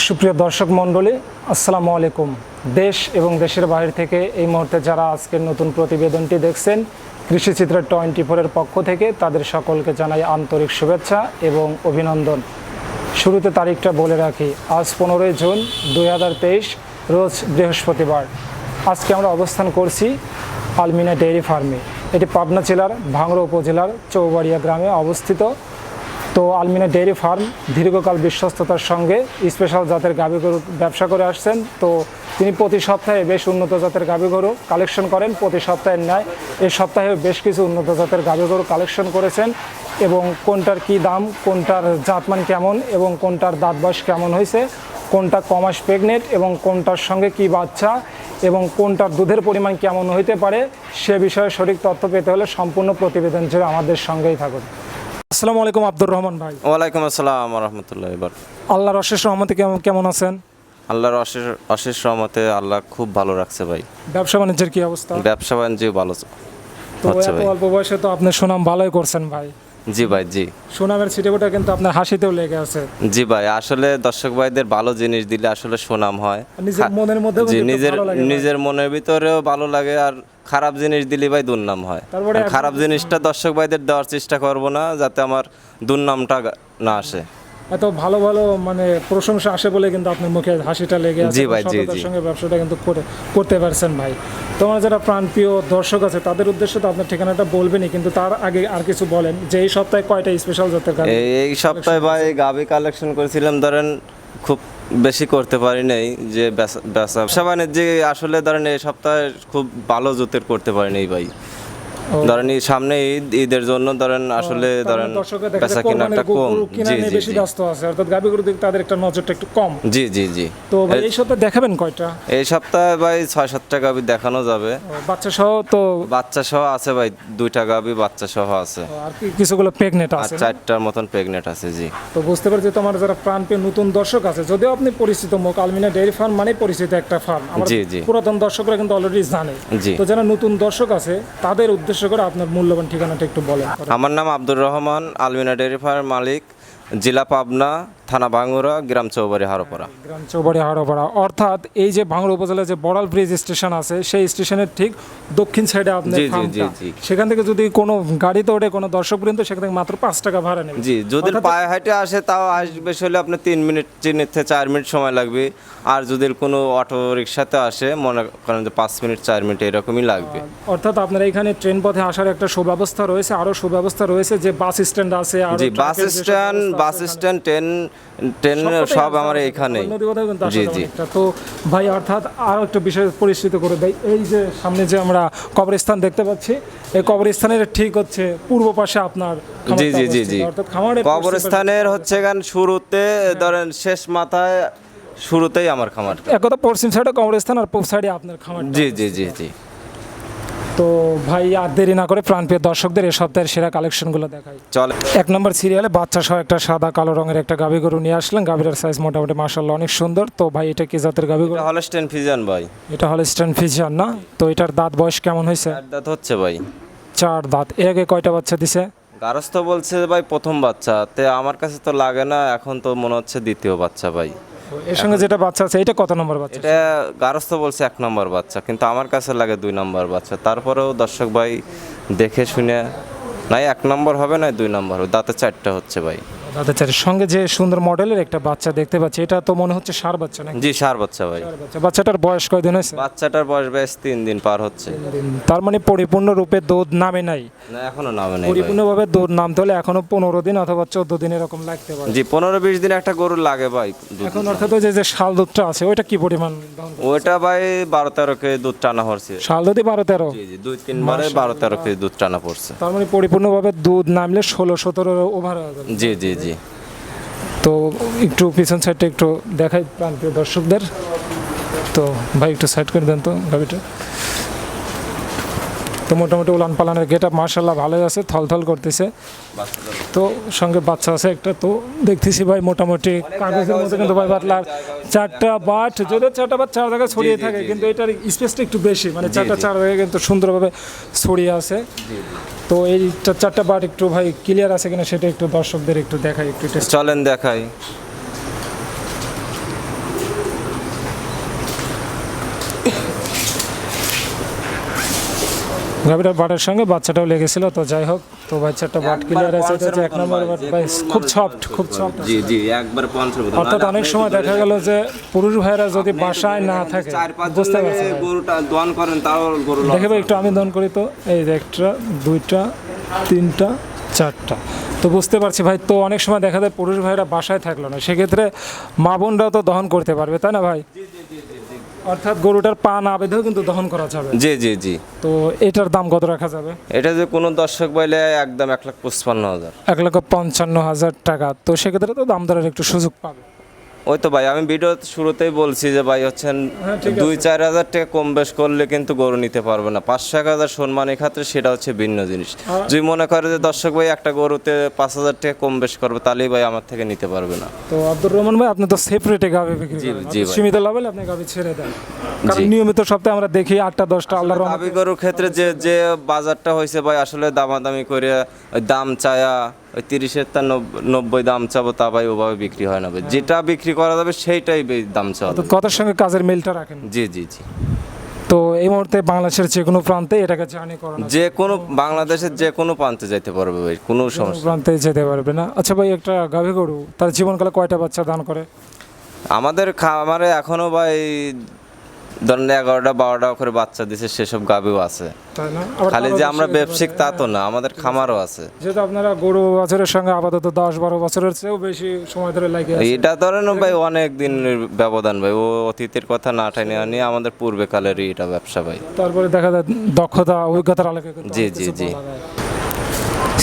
সুপ্রিয় দর্শক মণ্ডলী, আসসালামু আলাইকুম। দেশ এবং দেশের বাইরে থেকে এই মুহূর্তে যারা আজকের নতুন প্রতিবেদনটি দেখছেন, কৃষিচিত্র টোয়েন্টি ফোরের পক্ষ থেকে তাদের সকলকে জানাই আন্তরিক শুভেচ্ছা এবং অভিনন্দন। শুরুতে তারিখটা বলে রাখি, আজ পনেরোই জুন দু হাজার তেইশ, রোজ বৃহস্পতিবার। আজকে আমরা অবস্থান করছি আলমিনা ডেয়ারি ফার্মে। এটি পাবনা জেলার ভাঙড়া উপজেলার চৌবাড়িয়া গ্রামে অবস্থিত। তো আলমিনা ডেয়ারি ফার্ম দীর্ঘকাল বিশ্বস্ততার সঙ্গে স্পেশাল জাতের গাভী গরু ব্যবসা করে আসছেন। তো তিনি প্রতি সপ্তাহে বেশ উন্নত জাতের গাভী গরু কালেকশন করেন। প্রতি সপ্তাহের ন্যায় এই সপ্তাহে বেশ কিছু উন্নত জাতের গাভী গরু কালেকশন করেছেন এবং কোনটার কি দাম, কোনটার জাতমান কেমন এবং কোনটার দাঁত বয়স কেমন হয়েছে, কোনটা কমাস প্রেগনেন্ট এবং কোনটার সঙ্গে কি বাচ্চা এবং কোনটার দুধের পরিমাণ কেমন হইতে পারে সে বিষয়ে সঠিক তথ্য পেতে হলে সম্পূর্ণ প্রতিবেদন জুড়ে আমাদের সঙ্গেই থাকুন। আসসালামু আলাইকুম আব্দুর রহমান ভাই। ওয়ালাইকুম আসসালাম রহমতুল্লাহ এবার আল্লাহর অশেষ রহমতে কেমন কেমন আছেন? আল্লাহর অশেষ অশেষ রহমতে আল্লাহ খুব ভালো রাখছে ভাই। ব্যবসা বাণিজ্যের কি অবস্থা? ব্যবসা বাণিজ্য ভালো তো হচ্ছে এত ভাই। অল্প বয়সে তো আপনি সুনাম ভালোই করছেন ভাই। জি ভাই জি। সুনামের ছিটেবোটা কিন্তু আপনার হাসিতেও লেগে আছে। জি ভাই আসলে দর্শক ভাইদের ভালো জিনিস দিলে আসলে সুনাম হয়। নিজের মনের মধ্যেও জি নিজের। নিজের মনের ভিতরেও ভালো লাগে আর খারাপ জিনিস দিলে ভাই দুর্নাম হয়। খারাপ জিনিসটা দর্শক ভাইদের দেওয়ার চেষ্টা করব না যাতে আমার দুর্নামটা না আসে। এত ভালো ভালো মানে প্রশংসা আসে বলে কিন্তু আপনার মুখে হাসিটা লেগে জি ভাই, জি, জি। সঙ্গে ব্যবসাটা কিন্তু করে করতে পারছেন ভাই। তোমার যারা প্রাণপ্রিয় দর্শক আছে তাদের উদ্দেশ্যে তো আপনার ঠিকানাটা বলবেনই কিন্তু তার আগে আর কিছু বলেন যে এই সপ্তাহে কয়টা স্পেশাল জাতের এই সপ্তাহে ভাই গাবি কালেকশন করেছিলাম ধরেন খুব বেশি করতে পারি নাই, যে ব্যবসা বাণিজ্যে আসলে ধরেন এই সপ্তাহে খুব ভালো জুতের করতে পারিনি ভাই। ধরেন এই সামনে ঈদ ঈদের জন্য ধরেন আসলে ধরেন বেচা কিনাটা কম। জি জি বেশি ব্যস্ত আছে অর্থাৎ গাভী গরু দিকে তাদের একটা নজরটা একটু কম। জি জি জি। তো এই সপ্তাহে দেখাবেন কয়টা? এই সপ্তাহে ভাই ছয় সাতটা গাবি দেখানো যাবে। বাচ্চা সহ তো বাচ্চা সহ আছে ভাই দুইটা গাবি বাচ্চা সহ আছে আর কিছুগুলো আছে চারটার মতন প্রেগনেন্ট আছে জি। তো বুঝতে পারছি তোমার যারা প্রাণপ্রিয় নতুন দর্শক আছে যদিও আপনি পরিচিত মুখ আলমিনা ডেয়ারি ফার্ম মানে পরিচিত একটা ফার্ম। আমার জি, জি। পুরাতন দর্শকরা কিন্তু অলরেডি জানে। তো যারা নতুন দর্শক আছে তাদের উদ্দেশ্য করে আপনার মূল্যবান ঠিকানাটা একটু বলেন। আমার নাম আব্দুর রহমান, আলমিনা ডেয়ারি ফার্মের মালিক, জেলা পাবনা থানা বাঙ্গুরা গ্রাম চৌবাড়ি হারোপাড়া গ্রাম চৌবাড়ি হাড়োপাড়া। অর্থাৎ এই যে ভাঙড়া উপজেলায় যে বড়াল ব্রিজ স্টেশন আছে সেই স্টেশনের ঠিক দক্ষিণ সাইডে আপনার ফার্মটা। জি। সেখান থেকে যদি কোনো গাড়িতে ওঠে কোনো দর্শক বৃন্দ সেখান থেকে মাত্র পাঁচ টাকা ভাড়া নেবে। জি যদি পায়ে হাঁটে আসে তাও আসবে হলে আপনার তিন মিনিট তিন থেকে চার মিনিট সময় লাগবে। আর যদি কোনো অটো রিক্সাতে আসে মনে করেন যে পাঁচ মিনিট চার মিনিট এরকমই লাগবে। অর্থাৎ আপনার এখানে ট্রেন পথে আসার একটা সুব্যবস্থা রয়েছে আরও সুব্যবস্থা রয়েছে যে বাস স্ট্যান্ড আছে আর জি bus stand bus stand train train সব আমার আসা জি জি। তো ভাই অর্থাৎ আরও একটা বিষয় পরিচিত করে দেয় এই যে সামনে যে আমরা কবরস্থান দেখতে পাচ্ছি এই কবরস্থানের ঠিক হচ্ছে পূর্ব পাশে আপনার জি জি জি জি। কবরস্থানের হচ্ছে গান শুরুতে ধরেন শেষ মাথায় শুরুতেই আমার খামার এক কথা পশ্চিম সাইডে কবরস্থান আর পূর্ব সাইডে আপনার খামার জি জি জি জি। তো ভাই আর দেরি না করে প্রাণপ্রিয় দর্শকদের এই সপ্তাহের সেরা কালেকশনগুলো দেখাই। চলে। এক নম্বর সিরিয়ালে বাচ্চা সহ একটা সাদা কালো রঙের একটা গাভী গরু নিয়ে আসলেন। গাভীর সাইজ মোটামুটি মার্শাল্লাহ অনেক সুন্দর। তো ভাই এটা কি জাতের গাভী গরু? হলস্টেন ফিজান ভাই। এটা হলো স্ট্যান্ড ফিজিয়ান না? তো এটার দাঁত বয়স কেমন হয়েছে? দাঁত হচ্ছে ভাই। চার দাঁত। এর আগে কয়টা বাচ্চা দিছে? গারস্থ বলছে ভাই প্রথম বাচ্চা। তে আমার কাছে তো লাগে না এখন তো মনে হচ্ছে দ্বিতীয় বাচ্চা ভাই। এর সঙ্গে যেটা বাচ্চা আছে এটা কত নম্বর বাচ্চা? এটা গারস্থ বলছে এক নম্বর বাচ্চা কিন্তু আমার কাছে লাগে দুই নম্বর বাচ্চা। তারপরেও দর্শক ভাই দেখে শুনে নাই এক নম্বর হবে না দুই নম্বর হবে দাঁতে চারটা হচ্ছে ভাই। দাদা চারের সঙ্গে যে সুন্দর মডেলের একটা বাচ্চা দেখতে পাচ্ছি এটা তো মনে হচ্ছে সার বাচ্চা নাকি? জি সার বাচ্চা ভাই। বাচ্চাটার বয়স কয়দিন হয়েছে? বাচ্চাটার বয়স বেশ তিন দিন পার হচ্ছে। তার মানে পরিপূর্ণ রূপে দুধ নামে নাই? না এখনও নামে নাই ভাই। পরিপূর্ণভাবে দুধ নামতে হলে এখনও পনেরো দিন অথবা চোদ্দ দিন এরকম লাগতে পারে। জি পনেরো বিশ দিন একটা গরুর লাগে ভাই এখন অর্থাৎ ওই যে যে শাল দুধটা আছে ওইটা কি পরিমাণ ওইটা ভাই বারো তেরো কেজি দুধ টানা পড়ছে। শাল দুধই বারো তেরো? জি জি দুই তিনবারে বারো তেরো কেজি দুধ টানা পড়ছে। তার মানে পরিপূর্ণভাবে দুধ নামলে ষোলো সতেরো ওভার হয়ে যাবে। জি জি। জি। তো একটু পিছন সাইডটা একটু দেখাই প্রান্তীয় দর্শকদের। তো ভাই, একটু সাইড করে দেন তো গাড়িটা। তো মোটামুটি উলান পালানের গেট আপ মার্শাল্লাহ ভালোই আছে থলথল করতেছে। তো সঙ্গে বাচ্চা আছে একটা তো দেখতেছি ভাই মোটামুটি কাগজের মধ্যে কিন্তু ভাই পাতলা চারটা বাট যদিও চারটা বাট চার জায়গায় ছড়িয়ে থাকে কিন্তু এটার স্পেসটা একটু বেশি মানে চারটা চার জায়গায় কিন্তু সুন্দরভাবে ছড়িয়ে আছে। তো এই চারটা বাট একটু ভাই ক্লিয়ার আছে কিনা সেটা একটু দর্শকদের একটু দেখাই একটু চলেন দেখাই। গাভীটার বাটের সঙ্গে বাচ্চাটাও লেগেছিল তো যাই হোক তো বাচ্চাটা বাট ক্লিয়ার আছে এটা এক নম্বর বাট ভাই খুব সফট খুব সফট জি জি একবার পঞ্চম অর্থাৎ অনেক সময় দেখা গেল যে পুরুষ ভাইরা যদি বাসায় না থাকে চার পাঁচ বুঝতে পারছি গরুটা দোয়ান করেন তাও গরু দেখে ভাই একটু আমি দন করি তো এই যে একটা দুইটা তিনটা চারটা। তো বুঝতে পারছি ভাই তো অনেক সময় দেখা যায় পুরুষ ভাইরা বাসায় থাকল না সেক্ষেত্রে মা বোনরাও তো দহন করতে পারবে তাই না ভাই? অর্থাৎ গরুটার পা না বেঁধেও কিন্তু দহন করা যাবে। জি জি জি। তো এটার দাম কত রাখা যাবে? এটা যে কোনো দর্শক বাইলে একদম এক লাখ পঁচপান্ন হাজার। এক লক্ষ পঞ্চান্ন হাজার টাকা। তো সেক্ষেত্রে তো দাম দরের একটু সুযোগ পাবে। ওই তো ভাই আমি ভিডিও শুরুতেই বলছি যে ভাই হচ্ছেন হ্যাঁ, দুই চার হাজার টাকা কম বেশ করলে কিন্তু গরু নিতে পারবে না। পাঁচশো এক হাজার সম্মানের ক্ষেত্রে সেটা হচ্ছে ভিন্ন জিনিস। যদি মনে করে যে দর্শক ভাই একটা গরুতে পাঁচ হাজার টাকা কম বেশ করবে তাহলেই ভাই আমার থেকে নিতে পারবে না। তো আব্দুর রহমান ভাই আপনি তো বিক্রি করেন। জি অর্থাৎ ভাই। সীমিত লাভে আপনি গাভি ছেড়ে দেন। কারণ নিয়মিত সপ্তাহে আমরা দেখি আটটা দশটা আল্লাহর রহমতে। দাবি গরুর ক্ষেত্রে যে যে বাজারটা হয়েছে ভাই আসলে দামাদামি করে দাম চায়া ওই তিরিশের তা নব- নব্বই দাম চাবো তা ভাই ওভাবে বিক্রি হয় না ভাই। যেটা বিক্রি করা যাবে সেইটাই দাম তো কথার সঙ্গে কাজের মিলটা রাখেন। জি জি জি। তো এই মুহূর্তে বাংলাদেশের যে কোনো প্রান্তে এটাকে জার্নি করানো যে কোনো বাংলাদেশের যে কোনো প্রান্তে যাইতে পারবে ভাই কোনো কোনো সমস্যা প্রান্তে যেতে পারবে না। আচ্ছা ভাই একটা গাভী গরু তার জীবনকালে কয়টা বাচ্চা দান করে? আমাদের খামারে এখনও ভাই ধরেন এগারোটা বারোটা করে বাচ্চা দিছে সেসব গাবিও আছে। খালি যে আমরা ব্যবসায়িক তা তো না আমাদের খামারও আছে। যেহেতু আপনারা গরু বছরের সঙ্গে আপাতত দশ বারো বছরের চেয়েও বেশি সময় ধরে লাগে এটা ধরেন ভাই অনেক দিনের ব্যবধান ভাই ও অতীতের কথা না ঠাই নিয়ে আমাদের পূর্বে কালেরই এটা ব্যবসা ভাই। তারপরে দেখা যায় দক্ষতা অভিজ্ঞতার আলোকে জি, জি, জি।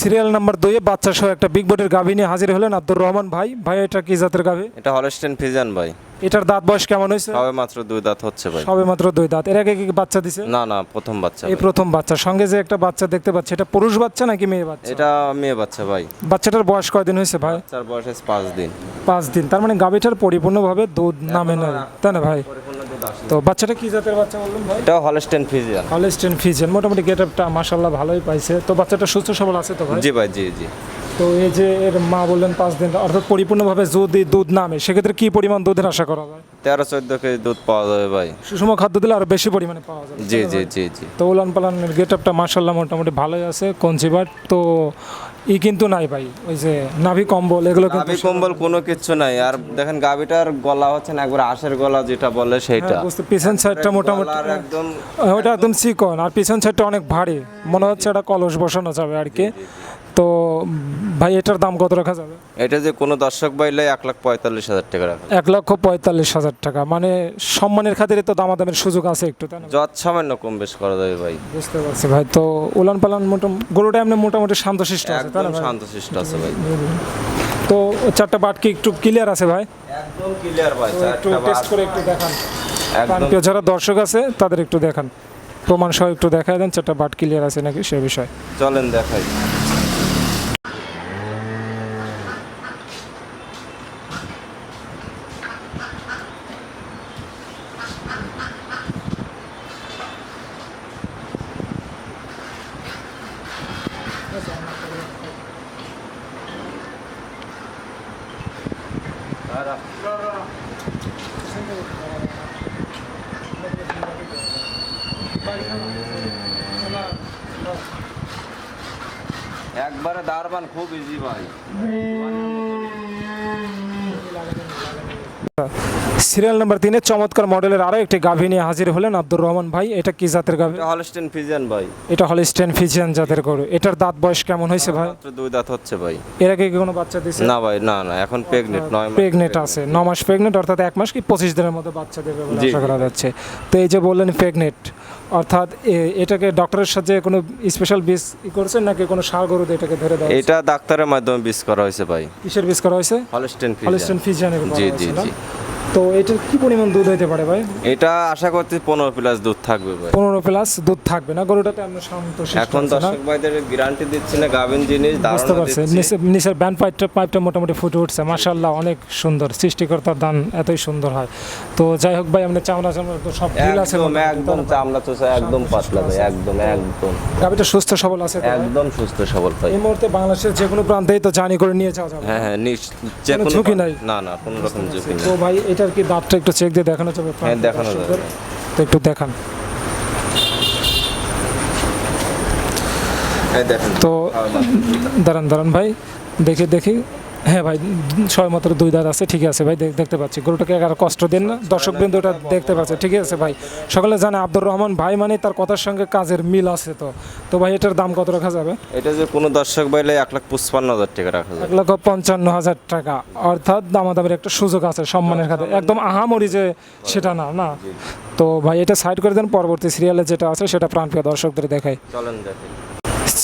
সিরিয়াল নাম্বার দুইয়ে বাচ্চা সহ একটা বিগ বোর্ডের গাভী নিয়ে হাজির হলেন আব্দুর রহমান ভাই। ভাই এটা কি জাতের গাভী? এটা হলস্টেন ফিজান ভাই। এটার দাঁত বয়স কেমন হয়েছে? সবে মাত্র দুই দাঁত হচ্ছে ভাই। সবে মাত্র দুই দাঁত। এর আগে কি বাচ্চা দিছে? না না প্রথম বাচ্চা এই প্রথম বাচ্চা। সঙ্গে যে একটা বাচ্চা দেখতে পাচ্ছি এটা পুরুষ বাচ্চা নাকি মেয়ে বাচ্চা? এটা মেয়ে বাচ্চা ভাই। বাচ্চাটার বয়স কয়দিন হয়েছে ভাই? বাচ্চার বয়স পাঁচ দিন। পাঁচ দিন। তার মানে গাভীটার পরিপূর্ণভাবে দুধ নামে না তাই না ভাই? তো বাচ্চাটা কি জাতের বাচ্চা বললেন ভাই? এটা হলস্টেন ফিজিয়ান হলস্টেন ফিজেন মোটামুটি গেট আপটা মাসাল্লাহ ভালোই পাইছে। তো বাচ্চাটা সুস্থ সবল আছে তো ভাই? জি ভাই জি জি। তো এই যে এর মা বললেন পাঁচ দিন অর্থাৎ পরিপূর্ণভাবে যদি দুধ নামে সেক্ষেত্রে কি পরিমাণ দুধের আশা করা যায়? তেরো চোদ্দ কেজি দুধ পাওয়া যাবে ভাই। সুষম খাদ্য দিলে আরও বেশি পরিমাণে পাওয়া যাবে জি জি জি জি। তো উলান পালানের গেট আপটা মাসাল্লাহ মোটামুটি ভালোই আছে কনজিভার তো ই কিন্তু নাই ভাই ওই যে নাভি কম্বল এগুলো নাভি কম্বল কোনো কিছু নাই। আর দেখেন গাবিটার গলা হচ্ছে না একবার আশের গলা যেটা বলে সেইটা। হ্যাঁ, বুঝতে পিছন সাইডটা মোটামুটি একদম ওটা একদম চিকন আর পিছন সাইডটা অনেক ভারী। মনে হচ্ছে এটা কলস বসানো যাবে আর কি। তো ভাই এটার দাম কত রাখা যাবে? এটা যে কোনো দর্শক বাইলে এক লাখ পঁয়তাল্লিশ হাজার টাকা রাখা এক লক্ষ পঁয়তাল্লিশ হাজার টাকা। মানে সম্মানের খাতিরে তো দামাদামের সুযোগ আছে একটু তাই না? যত সামান্য কম বেশ করা যাবে ভাই। বুঝতে পারছি ভাই। তো উলান পালান মোটামুটি গরুটা এমনি মোটামুটি শান্তশিষ্ট আছে তাই না একদম ভাই? শান্তশিষ্ট আছে ভাই। তো চারটা বাট কি একটু ক্লিয়ার আছে ভাই? একদম ক্লিয়ার ভাই তো একটু টেস্ট করে একটু দেখান। একদম। প্রিয় যারা দর্শক আছে তাদের একটু দেখান। প্রমাণ সহ একটু দেখায় দেন চারটা বাট ক্লিয়ার আছে নাকি সে বিষয়। চলেন দেখাই। একবারে দারবান খুব ইজি ভাই সিরিয়াল নাম্বার তিনে চমৎকার মডেলের আরও একটি গাভী নিয়ে হাজির হলেন আব্দুর রহমান ভাই। এটা কি জাতের গাভী? হলস্টেন ফিজিয়ান ভাই। এটা হলস্টেন ফিজিয়ান জাতের গরু। এটার দাঁত বয়স কেমন হয়েছে ভাই? দুই দাঁত হচ্ছে ভাই। এর আগে কি কোনো বাচ্চা দিছে না ভাই না না এখন প্রেগনেন্ট নয় মাস প্রেগনেন্ট আছে ন মাস প্রেগনেন্ট অর্থাৎ এক মাস কি পঁচিশ দিনের মধ্যে বাচ্চা দেবে বলে আশা করা যাচ্ছে। তো এই যে বললেন প্রেগনেন্ট অর্থাৎ এটাকে ডক্টরের সাথে কোনো স্পেশাল ই করছেন নাকি কোনো সার গরুতে এটাকে ধরে দেওয়া এটা ডাক্তারের মাধ্যমে বিষ করা হয়েছে ভাই। কিসের বিষ করা হয়েছে? হলস্টেন হলিস্টেন ফিজিয়ান ফিজিয়ানের জি জি জি। তো এটার কি পরিমাণ দুধ হইতে পারে ভাই? এটা আশা করছি পনেরো প্লাস দুধ থাকবে ভাই। পনেরো প্লাস দুধ থাকবে না? গরুটাতে আমরা শান্ত এখন দর্শক ভাইদের গ্যারান্টি দিচ্ছি না গাভিন জিনিস বুঝতে পারছি। নিচে- নিচের ব্যান্ড পাইপটা পাইপটা মোটামুটি ফুটে উঠছে। মাশাল্লাহ অনেক সুন্দর। সৃষ্টিকর্তার দান এতই সুন্দর হয়। তো যাই হোক ভাই আমাদের চামড়া চামড়া তো সব ফিল আছে একদম একদম চামড়া চোষা একদম পাতলা ভাই একদম একদম। গাবিটা সুস্থ সবল আছে একদম সুস্থ সবল ভাই। এই মুহূর্তে বাংলাদেশের যে কোনো প্রান্তেই তো জানি করে নিয়ে যাওয়া যাবে। হ্যাঁ হ্যাঁ ঝুঁকি নাই? না না কোনো রকম ঝুঁকি তো নেই। ভাই এটার কি দাঁতটা একটু চেক দিয়ে দেখানো যাবে। হ্যাঁ দেখানো যাবে। তো একটু হ্যাঁ, দেখান। তো দাঁড়ান দাঁড়ান ভাই দেখি দেখি। হ্যাঁ ভাই ছয় মাত্র দুই দাঁত আছে ঠিক আছে ভাই দেখতে পাচ্ছি। গরুটাকে আর কষ্ট দেন না দর্শক বিন্দু ওটা দেখতে পাচ্ছে ঠিক আছে ভাই। সকলে জানে আব্দুর রহমান ভাই মানে তার কথার সঙ্গে কাজের মিল আছে তো। তো ভাই এটার দাম কত রাখা যাবে? এটা যে কোনো দর্শক বাইলে এক লাখ পঁচপান্ন হাজার টাকা রাখা যাবে। এক লক্ষ পঞ্চান্ন হাজার টাকা। অর্থাৎ দামাদামের একটা সুযোগ আছে সম্মানের খাতে। একদম আহামরি যে সেটা না না? তো ভাই এটা সাইড করে দেন পরবর্তী সিরিয়ালে যেটা আছে সেটা প্রাণপ্রিয় দর্শকদের দেখাই। চলেন দেখেন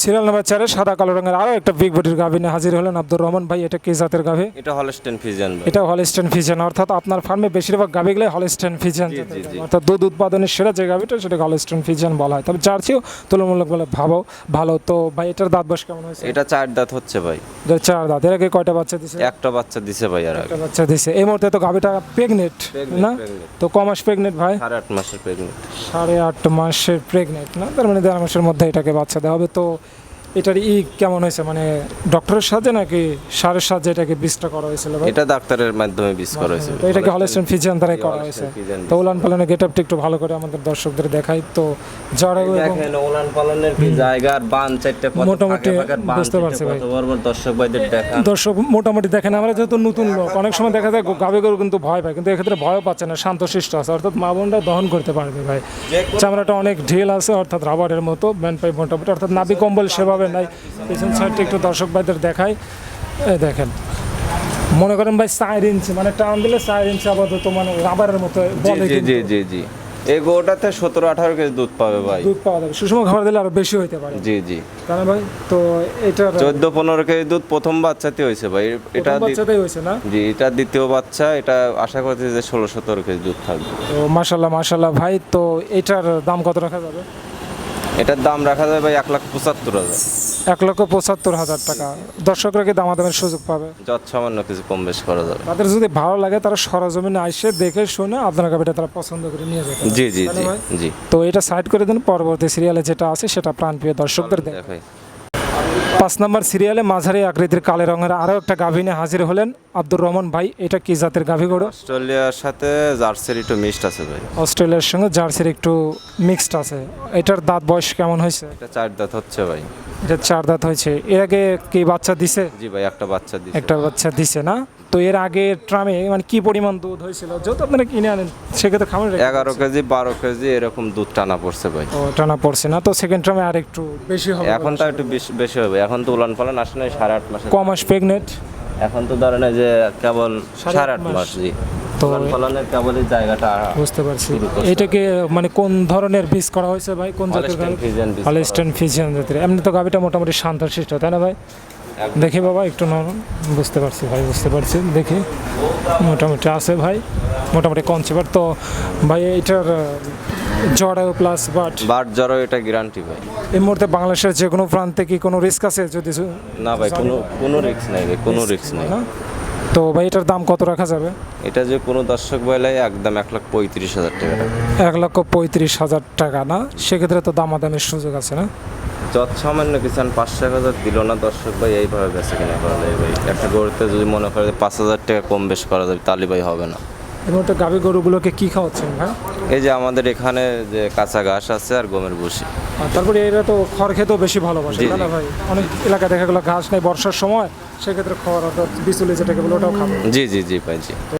সিরিয়াল নাম্বার চারে সাদা কালো রঙের আরও একটা বিগ বডির গাভী নিয়ে হাজির হলেন আব্দুর রহমান ভাই। এটা কি জাতের গাভী? এটা হলস্টেন ফিজিয়ান এটা হলস্টেন ফিজিয়ান অর্থাৎ আপনার ফার্মে বেশিরভাগ গাভীগুলো হলস্টেন ফিজিয়ান জি। অর্থাৎ দুধ উৎপাদনের সেরা যে গাভীটা সেটাকে হলস্টেন ফিজিয়ান বলা হয়। তবে জার্সিও তুলনামূলক বলে ভাবো ভালো। তো ভাই এটার দাঁত বয়স কেমন হয়েছে? এটা চার দাঁত হচ্ছে ভাই। চার দাঁত। এর আগে কয়টা বাচ্চা দিছে? একটা বাচ্চা দিছে ভাই আর একটা বাচ্চা দিছে। এই মুহূর্তে তো গাভীটা প্রেগনেন্ট না? তো ক মাস প্রেগনেন্ট ভাই? সাড়ে আট মাসের প্রেগনেন্ট সাড়ে আট মাসের প্রেগনেন্ট না? তার মানে দেড় মাসের মধ্যে এটাকে বাচ্চা দেওয়া হবে। তো এটার ই কেমন হয়েছে? মানে ডক্টরের সাথে নাকি সারের সাহায্যে এটাকে বীজটা করা হয়েছিল ভাই? এটা ডাক্তারের মাধ্যমে বিষ করা হয়েছিল। তো এটাকে হলেস্টেন ফিজিয়ান দ্বারাই করা হয়েছে। তো উলান পালানের গেট আপটা একটু ভালো করে আমাদের দর্শকদের দেখাই। তো জড়াও এবং ওলান পালনের কি জায়গা আর বান চারটে কত মোটামুটি বুঝতে পারছি ভাই। বড় দর্শক ভাইদের দেখা। দর্শক মোটামুটি দেখেন আমরা যেহেতু নতুন লোক অনেক সময় দেখা যায় গাবে গরু কিন্তু ভয় পায় কিন্তু এক্ষেত্রে ভয়ও পাচ্ছে না শান্তশিষ্ট আছে। অর্থাৎ মা বোনরা দহন করতে পারবে ভাই। চামড়াটা অনেক ঢিল আছে অর্থাৎ রাবারের মতো ব্যান্ড পাই মোটামুটি অর্থাৎ নাবি কম্বল সেভাবে নাই। পেছন সাইডটা একটু দর্শক ভাইদের দেখাই। দেখেন। মনে করেন ভাই চার ইঞ্চি মানে টান দিলে চার ইঞ্চি আপাতত মানে রাবারের মতো জি জি জি এই গোটাতে সতেরো আঠারো কেজি দুধ পাবে ভাই। দুধ পাওয়া যাবে। সুষম খাবার দিলে আরও বেশি হইতে পারে। জি জি। ভাই তো এটার চোদ্দ পনেরো কেজি দুধ প্রথম বাচ্চাতে হয়েছে ভাই। এটা বাচ্চাতেই হয়েছে না? জি এটা দ্বিতীয় বাচ্চা। এটা আশা করছি যে ষোলো সতেরো কেজি দুধ থাকবে। তো মাশাল্লাহ মাশাল্লাহ ভাই তো এটার দাম কত রাখা যাবে? এটার দাম রাখা যাবে ভাই এক লাখ পঁচাত্তর হাজার। এক লক্ষ পঁচাত্তর হাজার টাকা। দর্শকরা কি দামাদামের সুযোগ পাবে? যত সামান্য কিছু কম বেশ করা যাবে। তাদের যদি ভালো লাগে তারা সরজমিনে আসে দেখে শুনে আপনার কাপড়টা তারা পছন্দ করে নিয়ে যাবে। জি জি জি জি। তো এটা সাইড করে দিন পরবর্তী সিরিয়ালে যেটা আছে সেটা প্রাণপ্রিয় দর্শকদের দেখ দেখাই। পাঁচ নম্বর সিরিয়ালে মাঝারি আকৃতির কালো রঙের আরও একটা গাভিনে হাজির হলেন আব্দুর রহমান ভাই। এটা কি জাতের গাভি গরু? অস্ট্রেলিয়ার সাথে জার্সির একটু মিক্সড আছে ভাই। অস্ট্রেলিয়ার সঙ্গে জার্সির একটু মিক্সড আছে। এটার দাঁত বয়স কেমন হয়েছে? এটা চার দাঁত হচ্ছে ভাই। এটা চার দাঁত হয়েছে। এর আগে কি বাচ্চা দিছে? জি ভাই একটা বাচ্চা দিছে। একটা বাচ্চা দিছে না? তো এর আগে ট্রামে মানে কি পরিমাণ দুধ হয়েছিল? যেহেতু আপনারা কিনে আনেন? সেক্ষেত্রে খামার এগারো কেজি বারো কেজি এরকম দুধ টানা পড়ছে ভাই। ও টানা পড়ছে না। তো সেকেন্ড ট্রামে আর একটু বেশি হবে এখন তো একটু বেশ- হবে। এখন তো উলান পালন আসে নাই সাড়ে আট মাসে ক মাস প্রেগনেন্ট এখন তো ধরেন যে কেবল সাড়ে আট মাস। জি। তো পালনের কেবল এই জায়গাটা বুঝতে পারছি। এটাকে মানে কোন ধরনের বীজ করা হয়েছে ভাই? কোন জাতের গাভি? হলিস্টেন ফিজিয়ান জাতের। এমনি তো গাভিটা মোটামুটি শান্তশিষ্ট তাই না ভাই। দেখি বাবা একটু নরম বুঝতে পারছি ভাই বুঝতে পারছি দেখি। মোটামুটি আছে ভাই মোটামুটি কনসেপ্ট তো ভাই এটার জড়ায় প্লাস বাট বাট জড়ায় এটা গ্যারান্টি ভাই। এই মুহূর্তে বাংলাদেশের যে কোনো প্রান্তে কি কোনো রিস্ক আছে? যদি না ভাই কোনো কোনো রিস্ক নাই ভাই কোনো রিস্ক নাই। তো ভাই এটার দাম কত রাখা যাবে? এটা যে কোনো দর্শক বলে একদম এক লাখ পঁয়ত্রিশ হাজার টাকা। এক লক্ষ পঁয়ত্রিশ হাজার টাকা না? সেক্ষেত্রে তো দামাদামের সুযোগ আছে না? যত সামান্য আর পাঁচশো এক হাজার দিল না দর্শক ভাই এইভাবে বেচে কিনা করা যায় ভাই। একটা গরুতে যদি মনে করে পাঁচ হাজার টাকা কম বেশ করা যাবে তাহলে ভাই হবে না। এই মুহূর্তে গাভী গরুগুলোকে কি খাওয়াচ্ছেন ভাই? এই যে আমাদের এখানে যে কাঁচা ঘাস আছে আর গমের ভুসি। আর তারপরে এরা তো খড় খেতেও বেশি ভালোবাসে জি, না ভাই? অনেক এলাকায় দেখা গেলো ঘাস নেই বর্ষার সময় সেক্ষেত্রে খড় অর্থাৎ বিচুলি যেটাকে বলে ওটাও খাব। জি জি জি পাইছি